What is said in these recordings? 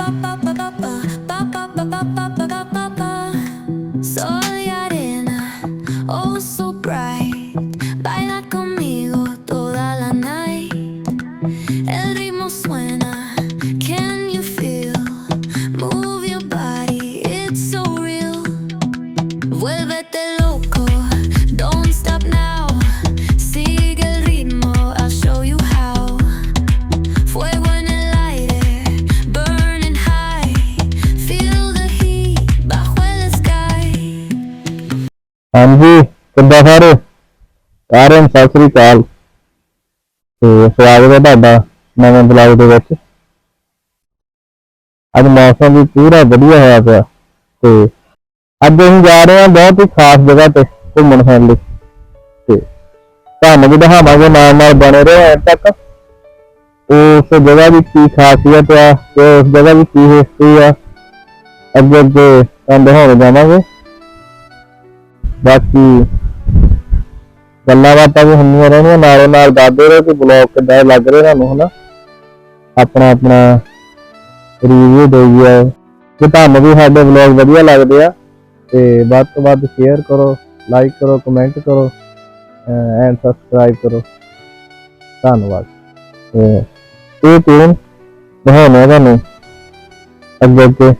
ba ba ba ਹਾਂਜੀ, ਕਿੱਦਾਂ ਸਾਰੇ? ਸਾਰਿਆਂ ਨੂੰ ਸਤਿ ਸ੍ਰੀ ਅਕਾਲ। ਤੇ ਸਵਾਗਤ ਹੈ ਤੁਹਾਡਾ ਨਵੇਂ ਬਲੌਗ ਦੇ ਵਿੱਚ। ਅੱਜ ਮੌਸਮ ਵੀ ਪੂਰਾ ਵਧੀਆ ਹੋਇਆ ਪਿਆ ਤੇ ਅੱਜ ਅਸੀਂ ਜਾ ਰਹੇ ਹਾਂ ਬਹੁਤ ਹੀ ਖਾਸ ਜਗ੍ਹਾ ਤੇ ਘੁੰਮਣ ਫਿਰਨ ਲਈ। ਤੇ ਤੁਹਾਨੂੰ ਵੀ ਦਿਖਾਵਾਂਗੇ ਨਾਲ ਨਾਲ ਬਣੇ ਰਹੋ ਐਂ ਤੱਕ। ਉਸ ਜਗ੍ਹਾ ਦੀ ਕੀ ਖਾਸੀਅਤ ਆ ਤੇ ਉਸ ਜਗ੍ਹਾ ਦੀ ਕੀ ਹਿਸਟਰੀ ਆ। ਅੱਗੇ ਅੱਗੇ ਤੁਹਾਨੂੰ ਦਿਖਾਉਣ ਜਾਵਾਂਗੇ। ਬਾਕੀ ਗੱਲਾਂ ਬਾਤਾਂ ਵੀ ਹੁੰਦੀਆਂ ਰਹਿਣੀਆਂ ਨਾਲੋਂ ਨਾਲ ਦੱਸਦੇ ਰਹੋ ਕਿ ਬਲੌਗ ਕਿੱਦਾਂ ਲੱਗ ਰਿਹਾ ਤੁਹਾਨੂੰ, ਹਨਾ? ਆਪਣਾ ਆਪਣਾ ਰਿਵਿਊ ਦੇਈਏ। ਜੇ ਤੁਹਾਨੂੰ ਵੀ ਸਾਡੇ ਬਲੌਗ ਵਧੀਆ ਲੱਗਦੇ ਆ, ਤੇ ਵੱਧ ਤੋਂ ਵੱਧ ਸ਼ੇਅਰ ਕਰੋ ਲਾਈਕ ਕਰੋ ਕਮੈਂਟ ਕਰੋ ਐਂਡ ਸਬਸਕ੍ਰਾਈਬ ਕਰੋ। ਧੰਨਵਾਦ। ਤੇ ਇਹ ਟੀਮ ਦਿਖਾਉਣੇ ਤੁਹਾਨੂੰ। ਅੱਗੇ ਅੱਗੇ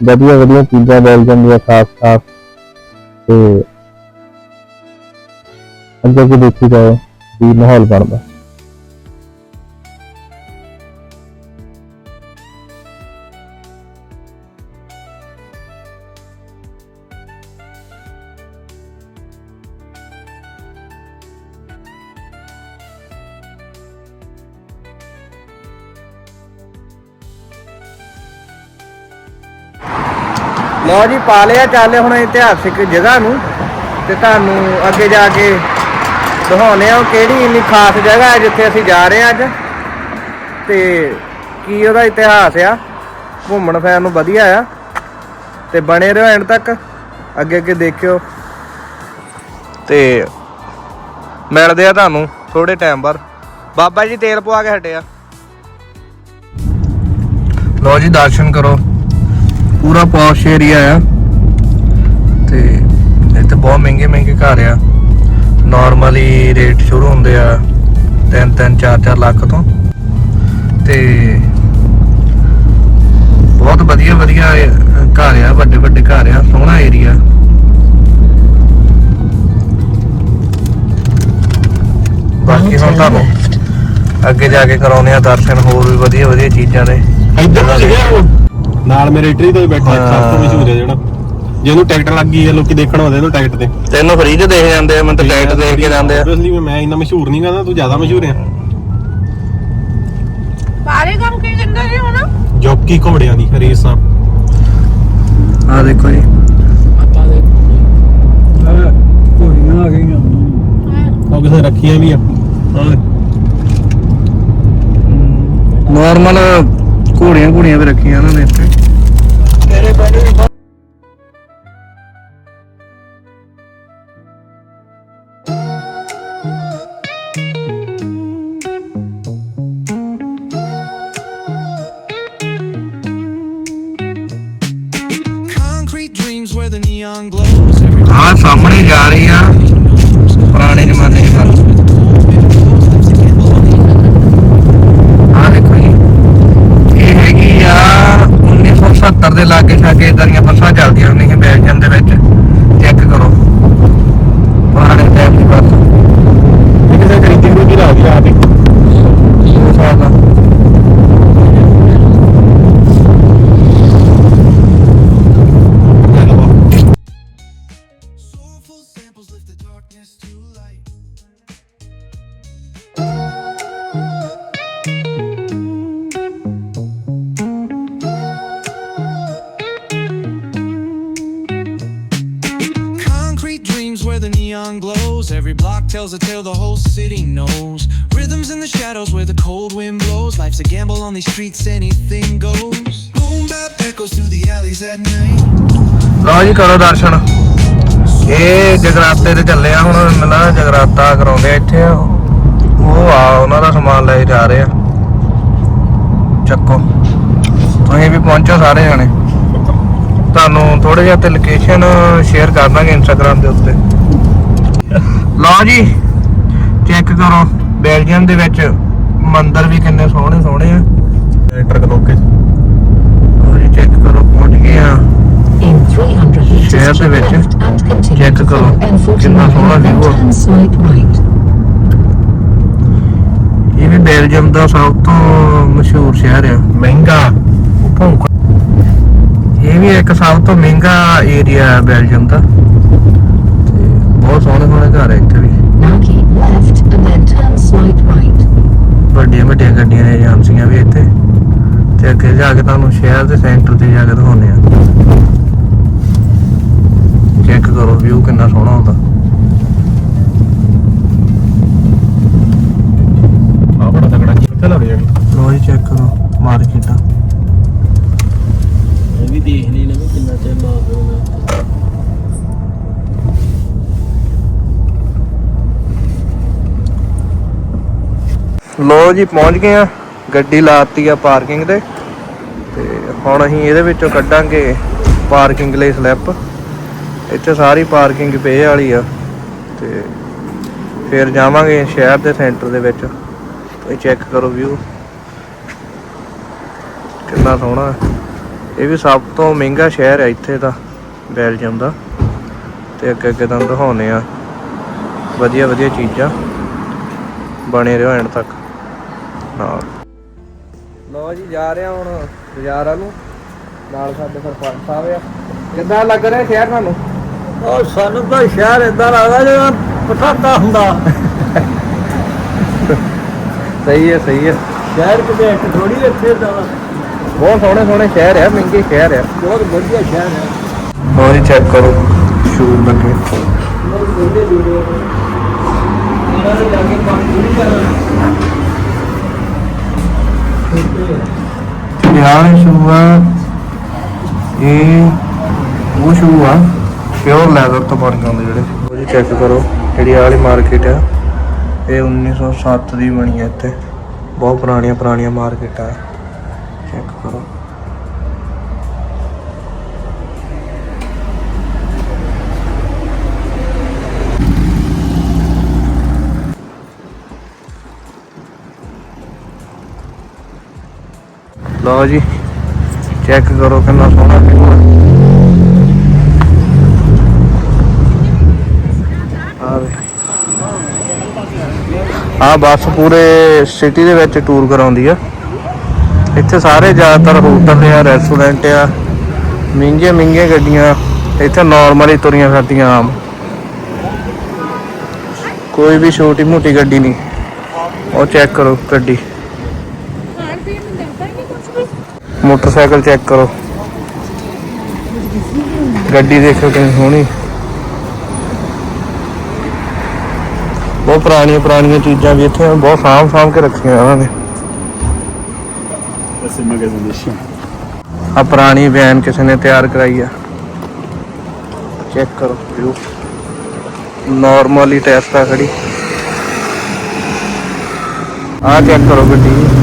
ਵਧੀਆ ਵਧੀਆ ਚੀਜ਼ਾਂ ਮਿਲ ਜਾਂਦੀਆਂ ਖਾਸ ਖਾਸ ਤੇ ਅੱਗੇ ਅੱਗੇ ਦੇਖੀ ਜਾਓ ਵੀ ਮਾਹੌਲ ਬਣਦਾ। ਲਓ ਜੀ, ਪਾ ਲਿਆ, ਚੱਲ ਹੁਣ ਇਤਿਹਾਸਿਕ ਜਗ੍ਹਾ ਨੂੰ ਤੇ ਤੁਹਾਨੂੰ ਅੱਗੇ ਜਾ ਕੇ ਦਿਖਾਉਨੇ ਆ ਕਿਹੜੀ ਇੰਨੀ ਖਾਸ ਜਗ੍ਹਾ ਹੈ ਜਿੱਥੇ ਅਸੀਂ ਜਾ ਰਹੇ ਹਾਂ ਅੱਜ? ਤੇ ਕੀ ਉਹਦਾ ਇਤਿਹਾਸ ਆ? ਘੁੰਮਣ ਫਿਰਨ ਨੂੰ ਵਧੀਆ ਆ? ਤੇ ਬਣੇ ਰਹੋ ਐਂਡ ਤੱਕ ਅੱਗੇ ਅੱਗੇ ਦੇਖਿਓ। ਤੇ ਮਿਲਦੇ ਆ ਤੁਹਾਨੂੰ ਥੋੜੇ ਟਾਈਮ ਬਾਅਦ। ਬਾਬਾ ਜੀ ਤੇਲ ਪਵਾ ਕੇ ਹਟਿਆ ਲਓ ਜੀ ਦਰਸ਼ਨ ਕਰੋ। ਪੂਰਾ ਪੌਸ਼ ਏਰੀਆ ਆ। ਤੇ ਇੱਥੇ ਬਹੁਤ ਮਹਿੰਗੇ ਮਹਿੰਗੇ ਘਰ ਆ। ਨਾਰਮਲੀ ਰੇਟ ਸ਼ੁਰੂ ਹੁੰਦੇ ਆ 3 3 4 4 ਲੱਖ ਤੋਂ। ਤੇ ਬਹੁਤ ਵਧੀਆ ਵਧੀਆ ਘਰ ਆ ਵੱਡੇ ਵੱਡੇ ਘਰ ਆ ਸੋਹਣਾ ਏਰੀਆ ਬਾਕੀ ਹੁਣ ਤੁਹਾਨੂੰ ਅੱਗੇ ਜਾ ਕੇ ਕਰਾਉਨੇ ਆ ਦਰਸ਼ਨ ਹੋਰ ਵੀ ਵਧੀਆ ਵਧੀਆ ਚੀਜ਼ਾਂ ਦੇ ਇੱਧਰ ਸੀਗਾ ਉਹ? ਨਾਲ ਮੇਰੇ ਇਟਲੀ ਤੋਂ ਹੀ। ਬੈਠਾ ਸਭ ਤੋਂ। ਮਸ਼ਹੂਰ ਹੈ ਜਿਹੜਾ। ਜਿਹਨੂੰ ਟਿਕਟ ਲੱਗ ਗਈ ਹੈ ਲੋਕੀ ਦੇਖਣ ਆਉਂਦੇ ਇਹਨੂੰ ਟਿਕਟ ਤੇ। ਤੈਨੂੰ ਫ੍ਰੀ ਚ ਦੇਖ ਜਾਂਦੇ ਆ ਮੈਂ ਤਾਂ ਟਿਕਟ ਦੇਖ ਕੇ ਜਾਂਦੇ ਆ। Obviously ਮੈਂ ਇੰਨਾ ਮਸ਼ਹੂਰ ਨਹੀਂ ਕਰਦਾ ਤੂੰ ਜ਼ਿਆਦਾ ਮਸ਼ਹੂਰ ਹੈ ਬਾਰੇ ਕੰਮ ਕੀ ਕਹਿੰਦਾ ਸੀ ਹੁਣ? ਜੋਕੀ ਘੋੜਿਆਂ ਦੀ ਰੇਸ ਆ ਆ ਦੇਖੋ ਜੀ। ਉਹ ਕਿਸੇ ਰੱਖੀਆਂ ਵੀ ਆ। ਨਾਰਮਲ ਘੋੜੀਆਂ ਘੋੜੀਆਂ ਵੀ ਰੱਖੀਆਂ ਨੇ ਇੱਥੇ। Life's a gamble on these streets, anything goes. Boom bap echoes through the alleys at night. ਲਓ ਜੀ ਕਰੋ ਦਰਸ਼ਨ। ਇਹ ਜਗਰਾਤੇ ਤੇ ਚੱਲੇ ਆ ਹੁਣ ਮਿਲਾ ਜਗਰਾਤਾ ਕਰਾਉਂਦੇ ਆ ਇੱਥੇ। ਉਹ ਆ ਉਹਨਾਂ ਦਾ ਸਮਾਨ ਲੈ ਜਾ ਰਹੇ ਆ। ਚੱਕੋ। ਤੁਸੀਂ ਤੁਸੀਂ ਵੀ ਪਹੁੰਚੋ ਸਾਰੇ ਜਣੇ। ਤੁਹਾਨੂੰ ਥੋੜੇ ਜਿਹਾ ਤੇ ਲੋਕੇਸ਼ਨ ਸ਼ੇਅਰ ਕਰ ਦਾਂਗੇ ਇੰਸਟਾਗ੍ਰam ਦੇ ਉੱਤੇ। ਲਓ ਜੀ ਚੈੱਕ ਕਰੋ ਬੈਲਜੀਅਮ ਦੇ ਵਿੱਚ। ਮੰਦਿਰ ਵੀ ਕਿੰਨੇ ਸੋਹਣੇ ਸੋਹਣੇ ਆ। ਐਂਟਰ ਕਰੋਗੇ ਲਓ ਜੀ। ਚੈੱਕ ਕਰੋ ਪਹੁੰਚ ਗਏ ਆ। In 300 meters ਸ਼ਹਿਰ ਦੇ ਵਿੱਚ ਚੈੱਕ ਕਰੋ follow N49 ਕਿੰਨਾ ਸੋਹਣਾ right. ਇਹ ਵੀ ਬੈਲਜੀਅਮ ਦਾ ਸਭ ਤੋਂ ਮਸ਼ਹੂਰ ਸ਼ਹਿਰ ਆ। ਮਹਿੰਗਾ। ਭੌਂਕ। ਇਹ ਵੀ ਇੱਕ ਸਭ ਤੋਂ ਮਹਿੰਗਾ ਏਰੀਆ ਹੈ ਬੈਲਜੀਅਮ ਦਾ। ਤੇ ਬਹੁਤ ਸੋਹਣੇ ਸੋਹਣੇ ਘਰ ਹੈ ਵੱਡੀਆਂ ਵੱਡੀਆਂ ਗੱਡੀਆਂ ਦੀਆਂ ਏਜੰਸੀਆਂ ਵੀ ਇੱਥੇ। ਤੇ ਅੱਗੇ ਜਾ ਕੇ ਤੁਹਾਨੂੰ ਸ਼ਹਿਰ ਦੇ ਸੈਂਟਰ ਤੇ ਜਾ ਕੇ ਦਿਖਾਉਂਦੇ ਆ। ਚੈੱਕ ਕਰੋ ਵਿਊ ਕਿੰਨਾ ਸੋਹਣਾ ਹੁੰਦਾ। ਆ ਬੜਾ ਤਕੜਾ ਕਿੱਥੇ ਲੱਗ ਜਾਣੀ ਲੋ ਜੀ ਚੈੱਕ ਕਰੋ ਮਾਰਕੀਟਾਂ ਇਹ ਵੀ ਦੇਖ ਵੀ ਕਿੰਨਾ ਚਿਰ ਲਾ ਲੋ ਜੀ, ਪਹੁੰਚ ਗਏ ਆ। ਗੱਡੀ ਲਾਤੀ ਆ ਪਾਰਕਿੰਗ ਤੇ ਤੇ ਹੁਣ ਅਸੀਂ ਇਹਦੇ ਵਿੱਚੋਂ ਕੱਢਾਂਗੇ ਪਾਰਕਿੰਗ ਲਈ ਸਲਿੱਪ। ਇੱਥੇ ਸਾਰੀ ਪਾਰਕਿੰਗ ਪੇ ਵਾਲੀ ਆ। ਤੇ ਫਿਰ ਜਾਵਾਂਗੇ ਸ਼ਹਿਰ ਦੇ ਸੈਂਟਰ ਦੇ ਵਿੱਚ। ਇਹ ਚੈੱਕ ਕਰੋ ਵਿਊ ਕਿੰਨਾ ਸੋਹਣਾ ਇਹ ਵੀ ਸਭ ਤੋਂ ਮਹਿੰਗਾ ਸ਼ਹਿਰ ਹੈ ਇੱਥੇ ਦਾ, ਬੈਲਜੀਅਮ ਦਾ। ਤੇ ਅੱਗੇ ਅੱਗੇ ਤੁਹਾਨੂੰ ਦਿਖਾਉਨੇ ਆ। ਵਧੀਆ ਵਧੀਆ ਚੀਜ਼ਾਂ ਬਣੇ ਰਹੋ ਐਂਡ ਤੱਕ। ਨਾਲ ਲੋ ਜੀ ਜਾ ਰਹੇ ਹਾਂ ਹੁਣ ਬਾਜ਼ਾਰ ਨੂੰ। ਨਾਲ ਸਾਡੇ ਸਰਪੰਚ ਸਾਹਿਬ ਆ। ਕਿੱਦਾਂ ਲੱਗ ਰਿਹਾ ਸ਼ਹਿਰ ਤੁਹਾਨੂੰ? ਉਹ ਸਾਨੂੰ ਤਾਂ ਸ਼ਹਿਰ ਇਦਾਂ ਲੱਗਦਾ ਜਿਵੇਂ ਪਟਾਕਾ ਹੁੰਦਾ। ਸਹੀ ਹੈ ਸਹੀ ਹੈ। ਸ਼ਹਿਰ ਕਿਤੇ ਇੱਕ ਥੋੜੀ ਇੱਥੇ ਦਾ। ਬਹੁਤ ਸੋਹਣੇ ਸੋਹਣੇ ਸ਼ਹਿਰ ਆ ਮਹਿੰਗੇ ਸ਼ਹਿਰ ਆ। ਬਹੁਤ ਵਧੀਆ ਸ਼ਹਿਰ ਹੈ। ਹੋਰ ਹੀ ਚੈੱਕ ਕਰੋ ਸ਼ੂਜ਼ ਲੱਗੇ। ਕਹਿੰਦੇ ਜੁੜੇ ਇਹਨਾਂ ਦੇ ਜਾ ਕੇ ਕੰਮ ਨਹੀਂ ਕਰਨਾ। ਯਾਰ ਸ਼ੂ ਇਹ ਉਹ ਸ਼ੂ ਆ ਪਿਓਰ ਲੈਦਰ ਤੋਂ ਬਣ ਜਾਂਦੇ ਜਿਹੜੇ। ਉਹ ਜੀ ਚੈੱਕ ਕਰੋ, ਜਿਹੜੀ ਆਹ ਵਾਲੀ ਮਾਰਕੀਟ ਆ, ਇਹ 1907 ਦੀ ਬਣੀ ਹੈ ਇੱਥੇ। ਬਹੁਤ ਪੁਰਾਣੀਆਂ ਪੁਰਾਣੀਆਂ ਮਾਰਕੀਟਾਂ ਚੈੱਕ ਕਰੋ। ਲਓ ਜੀ ਚੈੱਕ ਕਰੋ ਕਿੰਨਾ ਸੋਹਣਾ ਵਿਊ ਹੈ ਆ ਬੱਸ ਪੂਰੇ ਸਿਟੀ ਦੇ ਵਿੱਚ ਟੂਰ ਕਰਾਉਂਦੀ ਆ। ਇੱਥੇ ਸਾਰੇ ਜ਼ਿਆਦਾਤਰ ਹੋਟਲ ਆ ਰੈਸਟੋਰੈਂਟ ਆ, ਮਹਿੰਗੀਆਂ ਮਹਿੰਗੀਆਂ ਗੱਡੀਆਂ, ਇੱਥੇ ਨਾਰਮਲੀ ਤੁਰੀਆਂ ਫਿਰਦੀਆਂ ਆਮ। ਕੋਈ ਵੀ ਛੋਟੀ ਮੋਟੀ ਗੱਡੀ ਨਹੀਂ। ਉਹ ਚੈੱਕ ਕਰੋ ਗੱਡੀ। ਮੋਟਰਸਾਈਕਲ ਚੈੱਕ ਕਰੋ। ਗੱਡੀ ਦੇਖੋ ਕਿੰਨੀ ਸੋਹਣੀ। ਬਹੁਤ ਪੁਰਾਣੀਆਂ ਪੁਰਾਣੀਆਂ ਚੀਜ਼ਾਂ ਵੀ ਇੱਥੇ ਬਹੁਤ ਸਾਂਭ ਸਾਂਭ ਕੇ ਰੱਖੀਆਂ ਉਹਨਾਂ ਨੇ। ਐਸੇ ਮੈਗਜ਼ੀਨ ਦੇ ਆ ਪੁਰਾਣੀ ਵੈਨ ਕਿਸੇ ਨੇ ਤਿਆਰ ਕਰਾਈ ਆ। ਚੈੱਕ ਕਰੋ। ਵਿਊ ਨਾਰਮਲੀ ਟੈਸਟ ਆ ਖੜੀ। ਆ ਚੈੱਕ ਕਰੋ ਗੱਡੀ।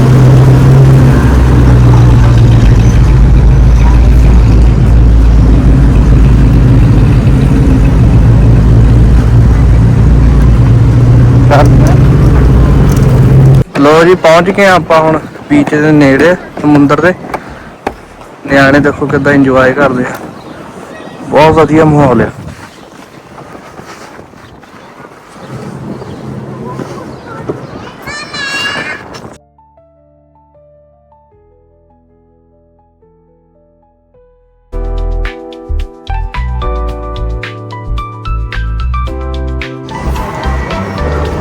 ਲੋ ਜੀ, ਪਹੁੰਚ ਗਏ ਹਾਂ ਆਪਾਂ ਹੁਣ ਬੀਚ ਦੇ ਨੇੜੇ, ਸਮੁੰਦਰ ਦੇ। ਨਿਆਣੇ ਦੇਖੋ ਕਿੱਦਾਂ ਇੰਜੋਏ ਕਰਦੇ ਆ। ਬਹੁਤ ਵਧੀਆ ਮਾਹੌਲ ਆ।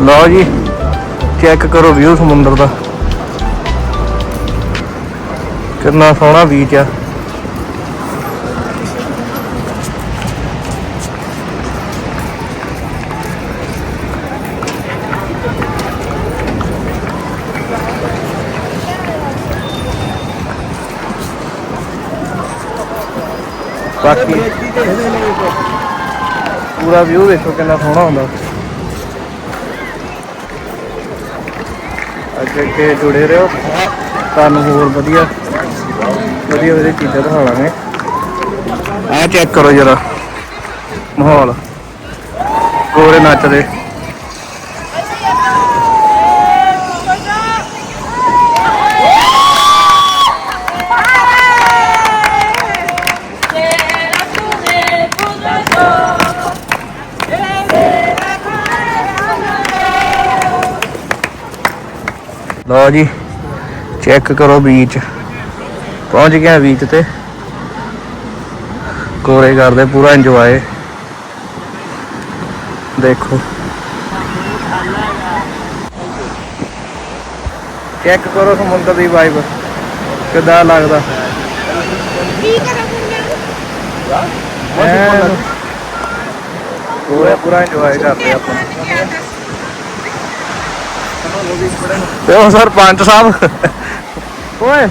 ਲਓ ਜੀ ਚੈੱਕ ਕਰੋ ਵਿਊ ਸਮੁੰਦਰ ਦਾ। ਕਿੰਨਾ ਸੋਹਣਾ ਬੀਚ ਆ। ਬਾਕੀ ਪੂਰਾ ਵਿਊ ਦੇਖੋ ਕਿੰਨਾ ਸੋਹਣਾ ਹੁੰਦਾ। ਅੱਗੇ ਅੱਗੇ ਜੁੜੇ ਰਹੋ। ਤੁਹਾਨੂੰ ਹੋਰ ਵਧੀਆ ਵਧੀਆ ਵਧੀਆ ਚੀਜ਼ਾਂ ਦਿਖਾਵਾਂਗੇ ਆਹ ਚੈੱਕ ਕਰੋ ਜਰਾ। ਮਾਹੌਲ। ਗੋਰੇ ਨੱਚਦੇ। ਲਓ ਜੀ ਚੈੱਕ ਕਰੋ ਬੀਚ ਪਹੁੰਚ ਗਿਆ ਬੀਚ ਤੇ। ਕੋਰੇ ਕਰਦੇ ਪੂਰਾ ਇੰਜੋਏ ਦੇਖੋ। ਚੈੱਕ ਕਰੋ ਸਮੁੰਦਰ ਦੀ ਵਾਈਬ ਕਿਦਾਂ ਲੱਗਦਾ? ਪੂਰਾ ਪੂਰਾ ਇੰਜੋਏ ਕਰਦੇ ਆਪਾਂ। ਉਹ ਸਰਪੰਚ ਸਾਹਿਬ ਓਏ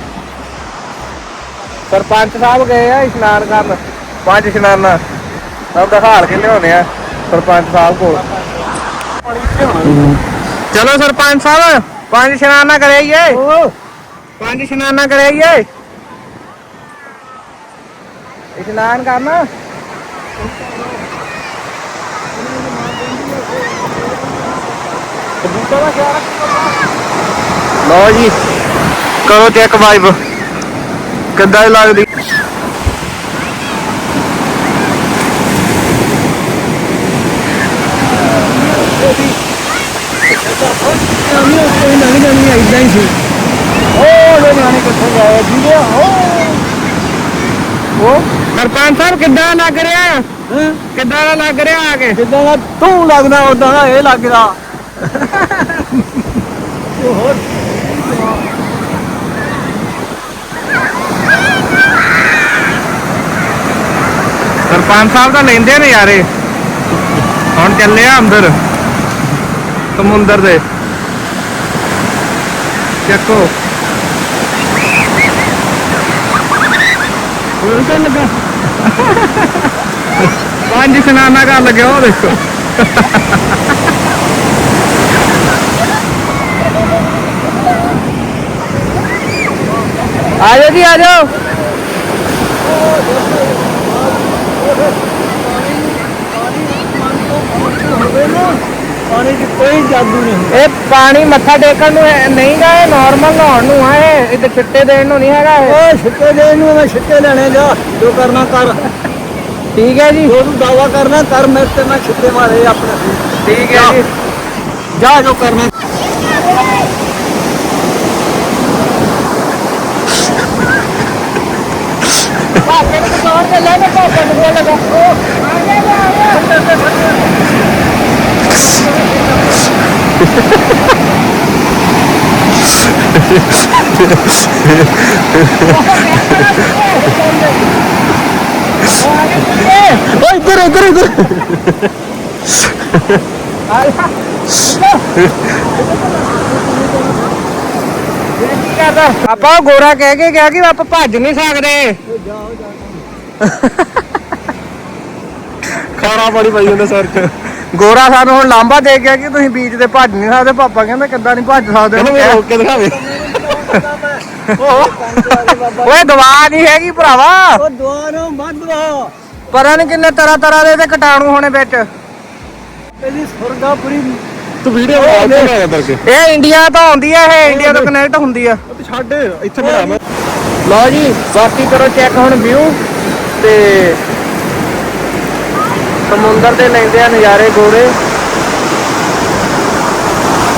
ਸਰਪੰਚ ਸਾਹਿਬ ਗਏ ਆ ਇਸ਼ਨਾਨ ਕਰਨ ਪੰਜ ਇਸ਼ਨਾਨਾਂ ਸਭ ਦਾ ਹਾਲ ਕੇ ਲਿਆਉਣੇ ਆ ਸਰਪੰਚ ਸਾਹਿਬ ਕੋਲ ਚਲੋ ਸਰਪੰਚ ਸਾਹਿਬ ਪੰਜ ਇਸ਼ਨਾਨਾਂ ਕਰਾਈਏ ਪੰਜ ਇਸ਼ਨਾਨਾਂ ਕਰਾਈਏ ਇਸ਼ਨਾਨ ਕਰਨਾ ਲਓ ਜੀ ਕਰੋ ਚੈੱਕ ਵਾਈਬ ਕਿੱਦਾਂ ਦੀ ਲੱਗਦੀ? ਕੋਈ ਨਵੀਂ ਨਵੀਂ ਇਦਾਂ ਹੀ ਸੀ ਉਹ ਕਿੱਥੇ ਗਏ ਉਹ ਸਰਪੰਚ ਸਾਹਿਬ ਕਿੱਦਾਂ ਲੱਗ ਰਿਹਾ? ਕਿੱਦਾਂ ਦਾ ਲੱਗ ਰਿਹਾ ਆ ਕੇ? ਜਿੱਦਾਂ ਦਾ ਤੂੰ ਲੱਗਦਾ ਉਦਾਂ ਦਾ ਇਹ ਲੱਗਦਾ। ਸਰਪੰਚ ਸਾਹਿਬ ਤਾਂ ਲੈਂਦੇ ਨੇ ਯਾਰੇ ਹੁਣ ਚੱਲੇ ਆ ਅੰਦਰ। ਸਮੁੰਦਰ ਦੇ। ਚੱਕੋ। ਤਾਂ ਲੱਗਾ। ਪੰਜ ਇਸ਼ਨਾਨਾਂ ਕਰ ਲੱਗਿਆ ਉਹ ਦੇਖੋ। ਆ ਜਾਓ ਜੀ ਆ ਜਾਓ ਪਾਣੀ 'ਚ ਕੋਈ ਜਾਦੂ ਨਹੀਂ ਇਹ ਪਾਣੀ ਮੱਥਾ ਟੇਕਣ ਨੂੰ ਹੈ- ਨਹੀਂ ਗਾ ਇਹ ਨਾਰਮਲ ਨਹਾਉਣ ਨੂੰ ਆ ਇਹ। ਇਹਦੇ ਛਿੱਟੇ ਦੇਣ ਨੂੰ ਨਹੀਂ ਹੈਗਾ ਇਹ। ਓਏ ਛਿੱਟੇ ਦੇ ਨੂੰ ਮੈਂ ਛਿੱਟੇ ਲੈਣੇ ਜਾ ਜੋ ਕਰਨਾ ਕਰ। ਠੀਕ ਹੈ ਜੀ। ਜੋ ਤੂੰ ਦਾਵਾ ਕਰਨਾ ਕਰ ਮੇਰੇ ਤੇ ਮੈਂ ਛਿੱਟੇ ਮਾਰੇ ਆਪਣੇ ਠੀਕ ਹੈ ਜੀ। ਜਾ ਜੋ ਕਰਨਾ ਭਾਪੇ ਨੂੰ ਦੁਕਾਨ ਤੇ ਲੈ ਕੇ ਭਾਪੇ ਨੂੰ ਬੋਲ ਲਗਾ ਆ ਗਿਆ ਆ ਗਿਆ ਓਏ ਇੱਧਰ ਇੱਧਰ ਇੱਧਰ ਕੀ ਕਰਦਾ ਆਪਾਂ ਉਹ ਗੋਰਾ ਕਹਿ ਕੇ ਗਿਆ ਕਿ ਆਪਾਂ ਭੱਜ ਨਹੀਂ ਸਕਦੇ। ਖਾਣਾ ਬੜੀ ਪਈ ਉਹਨੇ ਸਰ ਚ। ਗੋਰਾ ਸਾਨੂੰ ਹੁਣ ਲਾਂਬਾ ਦੇ ਗਿਆ ਕਿ ਤੁਸੀਂ ਬੀਚ ਤੇ ਭੱਜ ਨਹੀਂ ਸਕਦੇ ਪਾਪਾ ਕਹਿੰਦਾ ਕਿੱਦਾਂ ਨਹੀਂ ਭੱਜ ਸਕਦੇ ਕਹਿੰਦਾ ਮੈਂ ਰੋਕ ਕੇ ਦਿਖਾਵੇ। ਓਏ ਦਵਾ ਨਹੀਂ ਹੈਗੀ ਭਰਾਵਾ। ਉਹ ਦੁਆਰੋਂ ਮੱਧਵਾ ਪਰਾਂ ਨੇ ਕਿੰਨੇ ਤਰ੍ਹਾਂ ਤਰ੍ਹਾਂ ਦੇ ਤੇ ਕੀਟਾਣੂ ਹੋਣੇ ਵਿੱਚ। ਇਹਦੀ ਸੁਰਗਾਪੁਰੀ ਤੂੰ ਵੀਡੀਓ ਬਣਾ ਦੇ ਮੈਂ ਕਰਕੇ ਇਹ ਇੰਡੀਆ ਤੋਂ ਆਉਂਦੀ ਆ ਇਹ ਇੰਡੀਆ ਤੋਂ ਕਨੈਕਟ ਹੁੰਦੀ ਆ। ਛੱਡ ਇੱਥੇ ਬਣਾ ਮੈਂ। ਲਓ ਜੀ ਬਾਕੀ ਕਰੋ ਚੈੱਕ ਹੁਣ ਵਿਊ ਤੇ ਸਮੁੰਦਰ ਦੇ ਲੈਂਦੇ ਆ ਨਜ਼ਾਰੇ ਗੋਰੇ।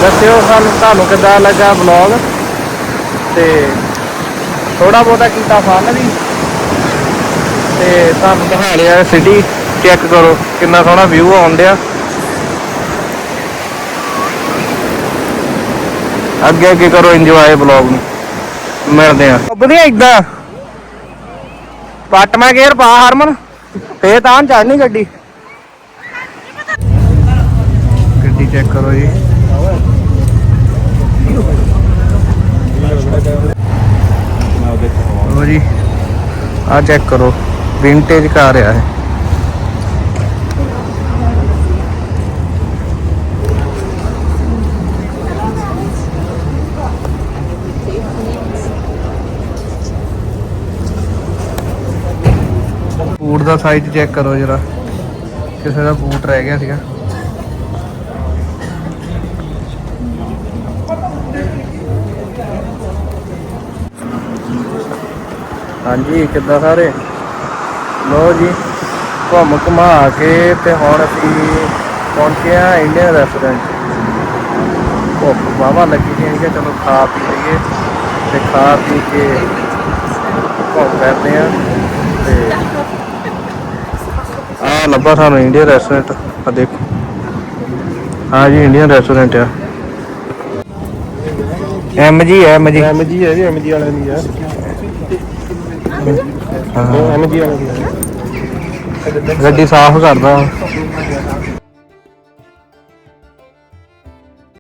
ਦੱਸਿਓ ਸਾਨੂੰ ਤੁਹਾਨੂੰ ਕਿੱਦਾਂ ਲੱਗਾ ਵਲੌਗ ਤੇ ਥੋੜਾ ਬਹੁਤਾ ਕੀਤਾ ਫਨ ਵੀ। ਤੇ ਤੁਹਾਨੂੰ ਦਿਖਾ ਲਿਆ ਸਿਟੀ ਚੈੱਕ ਕਰੋ ਕਿੰਨਾ ਸੋਹਣਾ ਵਿਊ ਆਉਂਦਿਆ ਅੱਗੇ ਅੱਗੇ ਕਰੋ ਇੰਜੋਏ ਵਲੌਗ ਨੂੰ। ਮਿਲਦੇ ਆ ਵਧੀਆ ਇਦਾਂ। ਪੱਟ ਮੈਂ ਗੇਅਰ ਪਾ, ਹਰਮਨ। ਫੇਰ ਤਾਂ ਚੜਨੀ ਗੱਡੀ। ਗੱਡੀ ਚੈੱਕ ਕਰੋ ਜੀ। ਲਓ ਜੀ ਆ ਚੈੱਕ ਕਰੋ। ਵਿੰਟੇਜ ਕਾਰ ਆ ਇਹ ਬੂਟ ਦਾ ਸਾਈਜ਼ ਚੈੱਕ ਕਰੋ ਜਰਾ। ਕਿਸੇ ਦਾ ਬੂਟ ਰਹਿ ਗਿਆ ਸੀਗਾ। ਹਾਂਜੀ, ਕਿੱਦਾਂ ਸਾਰੇ? ਲੋ ਜੀ, ਘੁੰਮ ਘੁਮਾ ਕੇ ਤੇ ਹੁਣ ਅਸੀਂ ਪਹੁੰਚੇ ਆ ਇੰਡੀਅਨ ਰੈਸਟੋਰੈਂਟ ਭੁੱਖ ਵਾਵਾ ਲੱਗੀ ਸੀ ਕਿ ਚਲੋ ਖਾ ਪੀ ਲਈਏ ਤੇ ਖਾ ਪੀ ਕੇ ਘੁੰਮ ਫਿਰਦੇ ਆ ਤੇ ਆ ਲੱਭਾ ਸਾਨੂੰ ਇੰਡੀਅਨ ਰੈਸਟੋਰੈਂਟ ਆ ਦੇਖੋ। ਹਾਂ ਜੀ ਇੰਡੀਅਨ ਰੈਸਟੋਰੈਂਟ ਆ। M G M G M G ਹੈ ਜੀ ਐਮ ਜੀ ਵਾਲਿਆਂ ਦੀ ਹੈ। ਹਾਂ ਐਮ ਜੀ ਹੈ ਗੱਡੀ ਸਾਫ਼ ਕਰਦਾ।